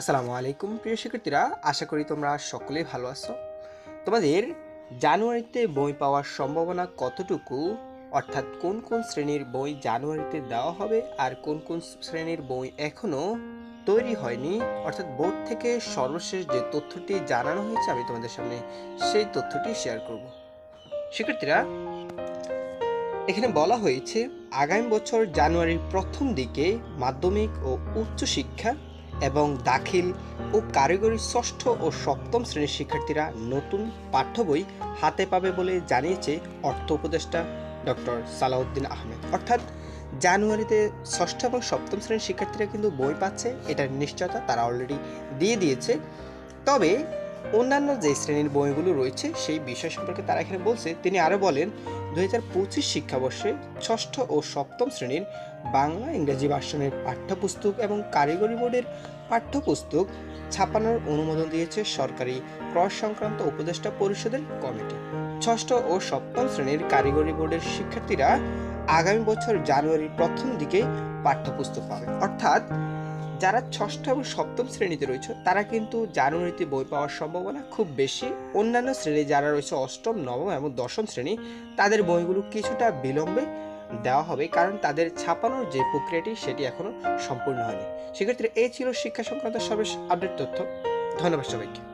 আসসালামু আলাইকুম, প্রিয় শিক্ষার্থীরা। আশা করি তোমরা সকলেই ভালো আছো। তোমাদের জানুয়ারিতে বই পাওয়ার সম্ভাবনা কতটুকু? অর্থাৎ কোন কোন শ্রেণির বই জানুয়ারিতে দেওয়া হবে আর কোন কোন শ্রেণির বই এখনও তৈরি হয়নি? অর্থাৎ বোর্ড থেকে সর্বশেষ যে তথ্যটি জানানো হয়েছে, আমি তোমাদের সামনে সেই তথ্যটি শেয়ার করব। শিক্ষার্থীরা, এখানে বলা হয়েছে, আগামী বছর জানুয়ারির প্রথম দিকে মাধ্যমিক ও উচ্চ শিক্ষা এবং দাখিল ও কারিগরি ষষ্ঠ ও সপ্তম শ্রেণির শিক্ষার্থীরা নতুন পাঠ্য বই হাতে পাবে বলে জানিয়েছে অর্থ উপদেষ্টা ডক্টর সালাউদ্দিন আহমেদ। অর্থাৎ জানুয়ারিতে ষষ্ঠ এবং সপ্তম শ্রেণির শিক্ষার্থীরা কিন্তু বই পাচ্ছে, এটার নিশ্চয়তা তারা অলরেডি দিয়ে দিয়েছে। তবে অন্যান্য যে শ্রেণির বইগুলো রয়েছে, সেই বিষয় সম্পর্কে তারা এখানে বলছে, তিনি আরও বলেন দু হাজার পঁচিশ শিক্ষাবর্ষে ষষ্ঠ ও সপ্তম শ্রেণির বাংলা ইংরেজি ভার্সনের পাঠ্যপুস্তক এবং কারিগরি বোর্ডের পাঠ্যপুস্তক ছাপানোর অনুমোদন দিয়েছে সরকারি ক্রয় সংক্রান্ত উপদেষ্টা পরিষদের কমিটি। ষষ্ঠ ও সপ্তম শ্রেণির কারিগরি বোর্ডের শিক্ষার্থীরা আগামী বছর জানুয়ারির প্রথম দিকে পাঠ্যপুস্তক পাবে। অর্থাৎ যারা ষষ্ঠ এবং সপ্তম শ্রেণীতে রয়েছে, তারা কিন্তু জানুয়ারিতে বই পাওয়ার সম্ভাবনা খুব বেশি। অন্যান্য শ্রেণি যারা রয়েছে, অষ্টম, নবম এবং দশম শ্রেণি, তাদের বইগুলো কিছুটা বিলম্বে দেওয়া হবে, কারণ তাদের ছাপানোর যে প্রক্রিয়াটি, সেটি এখনও সম্পূর্ণ হয়নি। সেক্ষেত্রে এই ছিল শিক্ষা সংক্রান্ত সর্বশেষ আপডেট তথ্য। ধন্যবাদ সবাইকে।